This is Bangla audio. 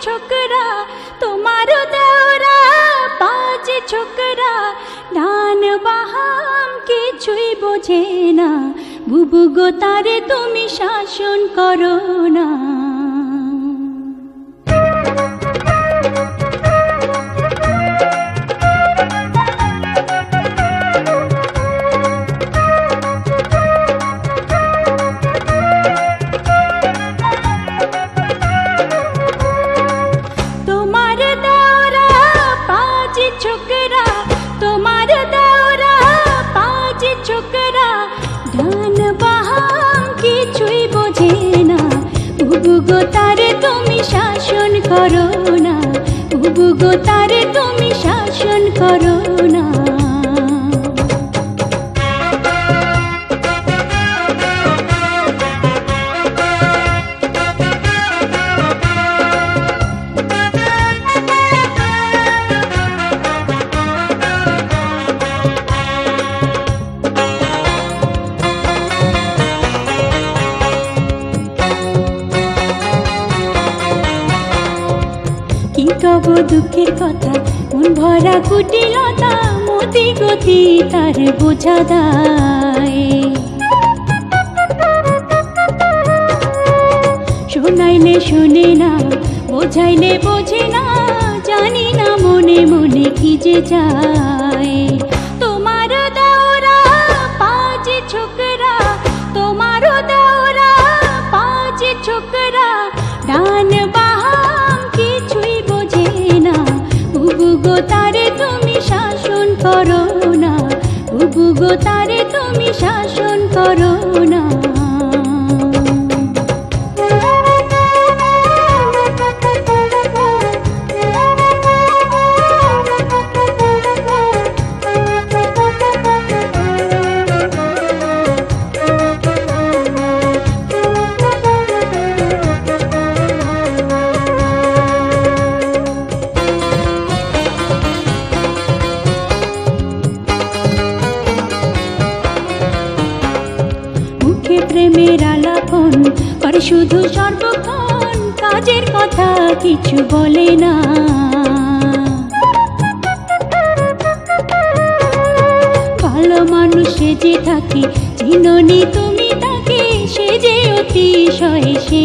ছোকরা তোমার দেওরা পাঁচ ছোকরা ডান বাহাম কিছুই বোঝে না বুবু গো তারে তুমি শাসন করো না তারে তুমি শাসন করো না উবু গো তারে তুমি শাসন করো না। কব দুঃখের কথা, মন ভরা কুটিলতা, মতি গতি তার বোঝা শোনাইলে শুনে না, বোঝাইলে বোঝে না, জানি না মনে মনে কি যে চায়। তোমার দাওরা পাঁচ ছোকরা, তোমার দাওরা পাঁচ ছোকরা, ডান বাহাম উবু প্রেমের আলাপন করে শুধু সর্বক্ষণ কাজের কথা কিছু বলে না। ভালো মানুষ যে থাকে চিননি তুমি তাকে সে যে অতিশয় শিয়ানা